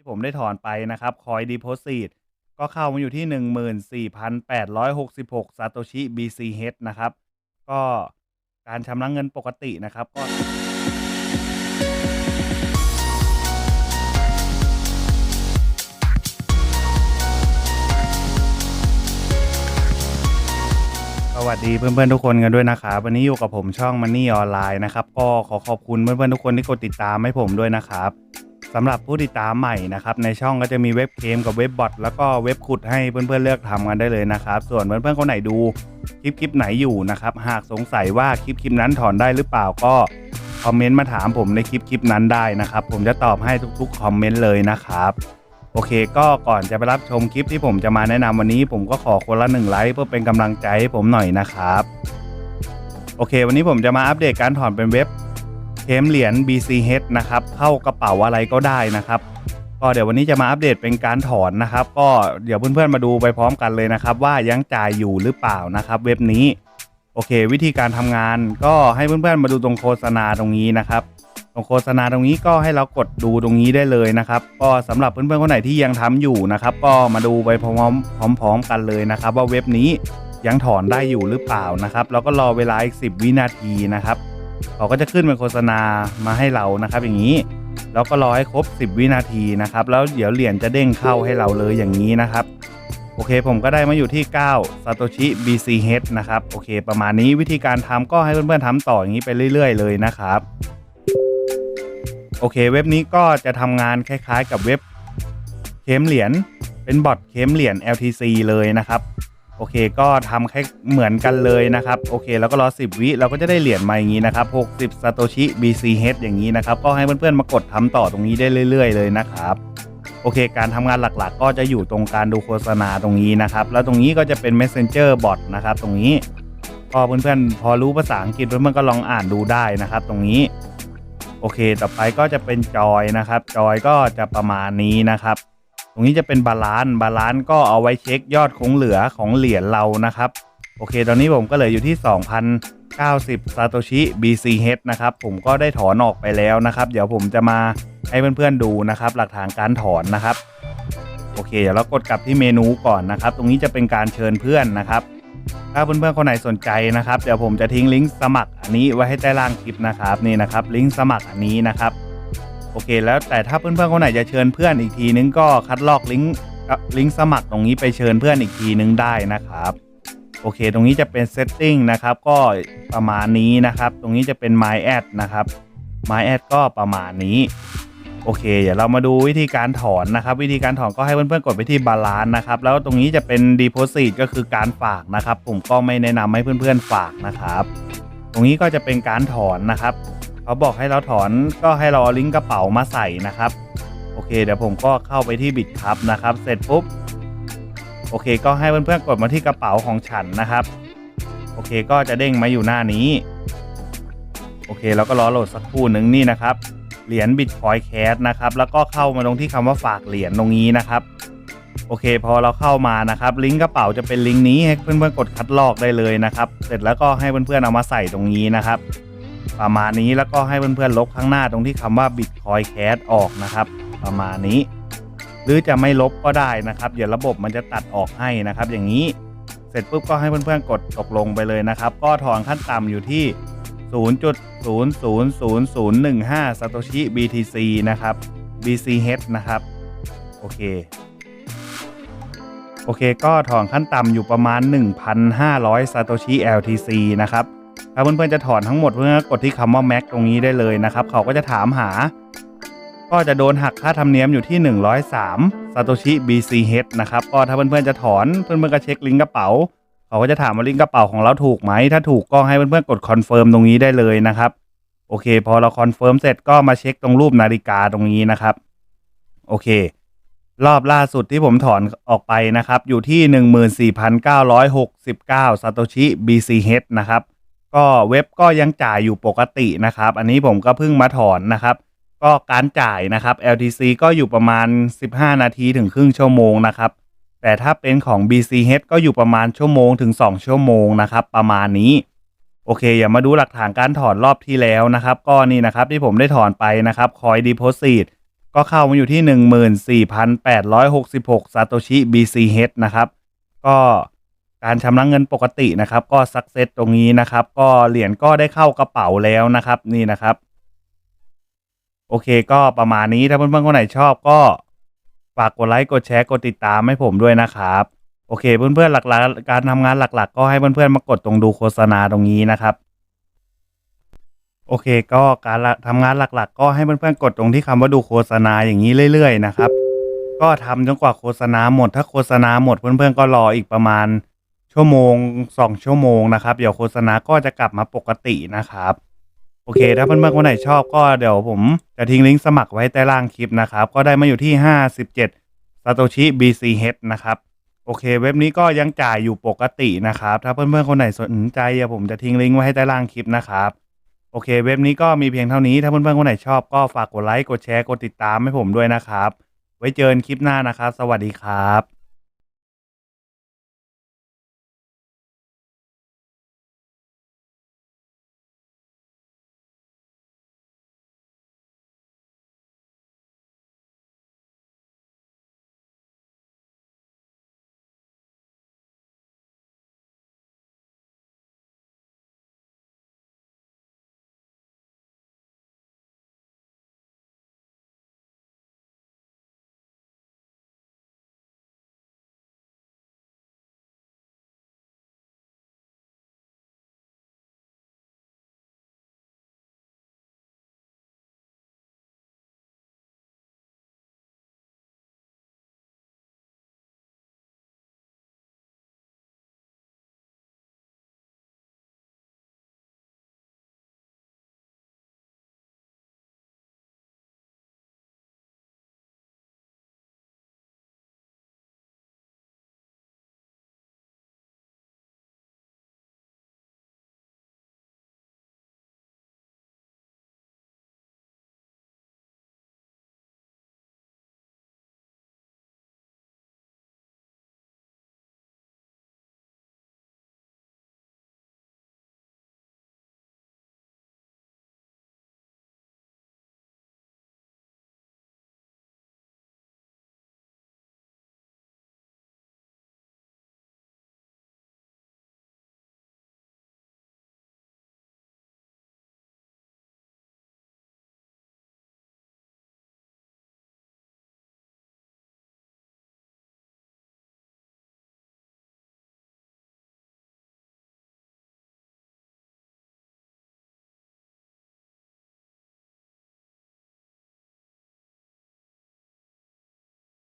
ที่ผมได้ถอนไปนะครับคอยดีโพสิตก็เข้ามาอยู่ที่ 14,866ซาโตชิ BCH นะครับ ก็การชำระเงินปกตินะครับก็สวัสดีเพื่อนๆทุกคนกันด้วยนะครับวันนี้อยู่กับผมช่อง Money ออนไลน์นะครับก็ขอขอบคุณเพื่อนๆทุกคนที่กดติดตามให้ผมด้วยนะครับ สำหรับผู้ติดตามใหม่นะครับในช่องก็จะมีเว็บเคมกับเว็บบอทแล้วก็เว็บขุดให้เพื่อนๆเลือกทำกันได้เลยนะครับ ส่วนเพื่อนๆคนไหนดูคลิปคลิปไหนอยู่นะครับ หากสงสัยว่าคลิปคลิปนั้นถอนได้หรือเปล่าก็คอมเมนต์มาถามผมในคลิปคลิปนั้นได้นะครับ ผมจะตอบให้ทุกๆคอมเมนต์เลยนะครับโอเคก็ก่อนจะไปรับชมคลิปที่ผมจะมาแนะนำวันนี้ผมก็ขอคนละหนึ่งไลค์เพื่อเป็นกำลังใจให้ผมหน่อยนะครับ โอเค วันนี้ผมจะมาอัปเดตการถอนเป็นเว็บ มเหรียญ BCH นะครับเข้ากระเป๋าอะไรก็ได้นะครับก็เดี๋ยววันนี้จะมาอัปเดตเป็นการถอนนะครับ ก็เดี๋ยวเพื่อนๆมาดูไปพร้อมกันเลยนะครับ ว่ายังจ่ายอยู่หรือเปล่านะครับ เว็บนี้โอเค วิธีการทำงานก็ให้เพื่อนๆมาดูตรงโฆษณาตรงนี้นะครับตรงโฆษณาตรงนี้ก็ให้เรากดดูตรงนี้ได้เลยนะครับ ก็สำหรับเพื่อนๆคนไหนที่ยังทำอยู่นะครับ ก็มาดูไปพร้อมๆพร้อมๆกันเลยนะครับ ว่าเว็บนี้ยังถอนได้อยู่หรือเปล่านะครับ แล้วก็รอเวลาอีก 10 วินาทีนะครับ เขาก็จะขึ้นเป็นโฆษณามาให้เรานะครับ อย่างนี้ แล้วก็รอให้ครบ 10 วินาทีนะครับ แล้วเดี๋ยวเหรียญจะเด้งเข้าให้เราเลยอย่างนี้นะครับ โอเคผมก็ได้มาอยู่ที่9 Satoshi BCH นะครับ โอเค ประมาณนี้วิธีการทำก็ให้เพื่อนๆทำต่ออย่างนี้ไปเรื่อย ๆ เลยนะครับโอเค เว็บนี้ก็จะทำงานคล้ายๆ กับเว็บ เคมเหรียญเป็นบอทเคมเหรียญ LTC เลยนะครับ โอเคก็ทำแค่เหมือนกันเลยนะครับโอเค แล้วก็รอ 10 วิเราก็จะได้เหรียญมาอย่างนี้นะครับ60 Satoshi BCH อย่างนี้นะครับก็ให้เพื่อนๆมากดทำต่อตรงนี้ได้เรื่อย ๆ เลยนะครับโอเค การทำงานหลักๆ ก็จะอยู่ตรงการดูโฆษณาตรงนี้นะครับ แล้วตรงนี้ก็จะเป็น Messenger Bot นะครับ ตรงนี้พอเพื่อนๆ พอรู้ภาษาอังกฤษเพื่อนๆก็ลองอ่านดูได้นะครับ ตรงนี้ โอเค ต่อไปก็จะเป็นจอยนะครับ จอยก็จะประมาณนี้นะครับ ตรงนี้จะเป็นบาลานซ์บาลานซ์ก็เอาไว้เช็คยอดคงเหลือของเหรียญเรานะครับ โอเค ตอนนี้ผมก็เหลืออยู่ที่ 2,090 Satoshi BCH นะครับผมก็ได้ถอนออกไปแล้วนะครับ เดี๋ยวผมจะมาให้เพื่อนๆดูนะครับ หลักฐานการถอนนะครับ โอเค เดี๋ยวเรากดกลับที่เมนูก่อนนะครับ ตรงนี้จะเป็นการเชิญเพื่อนนะครับถ้าเพื่อนๆคนไหนสนใจนะครับ เดี๋ยวผมจะทิ้งลิงก์สมัครอันนี้ไว้ให้ใต้ล่างคลิปนะครับนี่นะครับ ลิงก์สมัครอันนี้นะครับ โอเค แล้วแต่ถ้าเพื่อนๆคนไหนจะเชิญเพื่อนอีกทีนึงก็คัดลอกลิงก์ลิงก์สมัครตรงนี้ไปเชิญเพื่อนอีกทีนึงได้นะครับโอเค ตรงนี้จะเป็น setting นะครับ ก็ประมาณนี้นะครับ ตรงนี้จะเป็น my ad นะครับ my ad ก็ประมาณนี้ โอเค เดี๋ยวเรามาดูวิธีการถอนนะครับ วิธีการถอนก็ให้เพื่อนๆกดไปที่บาลาน์นะครับ แล้วตรงนี้จะเป็น deposit ก็คือการฝากนะครับ ผมก็ไม่แนะนำให้เพื่อนๆฝากนะครับ ตรงนี้ก็จะเป็นการถอนนะครับ เขาบอกให้เราถอนก็ให้เราเอาลิงก์กระเป๋ามาใส่นะครับ โอเค เดี๋ยวผมก็เข้าไปที่บิตครับนะครับ เสร็จปุ๊บ โอเค ก็ให้เพื่อนๆกดมาที่กระเป๋าของฉันนะครับ โอเค ก็จะเด้งมาอยู่หน้านี้ โอเค แล้วก็รอโหลดสักครู่หนึ่งนี่นะครับ เหรียญบิตคอยแคสนะครับ แล้วก็เข้ามาตรงที่คำว่าฝากเหรียญตรงนี้นะครับโอเค พอเราเข้ามานะครับ ลิงก์กระเป๋าจะเป็นลิงก์นี้ให้เพื่อนๆกดคัดลอกได้เลยนะครับ เสร็จแล้วก็ให้เพื่อนๆเอามาใส่ตรงนี้นะครับ ประมาณนี้แล้วก็ให้เพื่อนๆลบข้างหน้าตรงที่คำว่า Bitcoin Cash ออกนะครับ ประมาณนี้ หรือจะไม่ลบก็ได้นะครับ เดี๋ยวระบบมันจะตัดออกให้นะครับ อย่างนี้เสร็จปุ๊บก็ให้เพื่อนๆกดตกลงไปเลยนะครับ ก็ถอนขั้นต่ำอยู่ที่ 0.000015 Satoshi BTC นะครับ BCH นะครับ โอเค โอเค ก็ถอนขั้นต่ำอยู่ประมาณ 1,500 Satoshi LTC นะครับ ถ้าเพื่อนๆจะถอนทั้งหมดเพื่อนก็กดที่คำว่า Max ตรงนี้ได้เลยนะครับ เขาก็จะถามหา ก็จะโดนหักค่าธรรมเนียมอยู่ที่ 103 Satoshi BCH นะครับก็ถ้าเพื่อนๆจะถอนเพื่อนๆก็เช็คลิงก์กระเป๋า เขาก็จะถามว่าลิงก์กระเป๋าของเราถูกไหม ถ้าถูกก็ให้เพื่อนๆกดคอนเฟิร์มตรงนี้ได้เลยนะครับโอเค พอเราคอนเฟิร์มเสร็จก็มาเช็คตรงรูปนาฬิกาตรงนี้นะครับ โอเค รอบล่าสุดที่ผมถอนออกไปนะครับ อยู่ที่ 14,969 Satoshi BCH นะครับ ก็เว็บก็ยังจ่ายอยู่ปกตินะครับ อันนี้ผมก็เพิ่งมาถอนนะครับ ก็การจ่ายนะครับ LTC ก็อยู่ประมาณ 15 นาทีถึงครึ่งชั่วโมงนะครับ แต่ถ้าเป็นของ BCH ก็อยู่ประมาณชั่วโมงถึง 2 ชั่วโมงนะครับ ประมาณนี้ โอเค อย่ามาดูหลักฐานการถอนรอบที่แล้วนะครับ ก็นี่นะครับที่ผมได้ถอนไปนะครับคอยดีโพสิตก็เข้ามาอยู่ที่ 14,866 ซาโตชิ BCH นะครับ ก็ การชำระเงินปกตินะครับ ก็สักเซตตรงนี้นะครับ ก็เหรียญก็ได้เข้ากระเป๋าแล้วนะครับ นี่นะครับ โอเคก็ประมาณนี้ถ้าเพื่อนๆคนไหนชอบก็ฝากกดไลค์กดแชร์กดติดตามให้ผมด้วยนะครับโอเคเพื่อนๆหลักๆการทำงานหลัก ๆ ก็ให้เพื่อนๆมากดตรงดูโฆษณาตรงนี้นะครับ โอเค ก็การละทำงานหลัก ๆ ก็ให้เพื่อนๆกดตรงที่คำว่าดูโฆษณาอย่างนี้เรื่อย ๆ นะครับ ก็ทำจนกว่าโฆษณาหมด ถ้าโฆษณาหมดเพื่อนๆก็รออีกประมาณ ชั่วโมงสองชั่วโมงนะครับ เดี๋ยวโฆษณาก็จะกลับมาปกตินะครับ โอเค ถ้าเพื่อนๆคนไหนชอบก็เดี๋ยวผมจะทิ้งลิงก์สมัครไว้ใต้ล่างคลิปนะครับ ก็ได้มาอยู่ที่ 57 Satoshi BCH นะครับ โอเค เว็บนี้ก็ยังจ่ายอยู่ปกตินะครับ ถ้าเพื่อนๆคนไหนสนใจเดี๋ยวผมจะทิ้งลิงก์ไว้ให้ใต้ล่างคลิปนะครับโอเค เว็บนี้ก็มีเพียงเท่านี้ ถ้าเพื่อนๆคนไหนชอบก็ฝากกดไลค์ กดแชร์ กดติดตามให้ผมด้วยนะครับ ไว้เจอกันคลิปหน้านะครับ สวัสดีครับ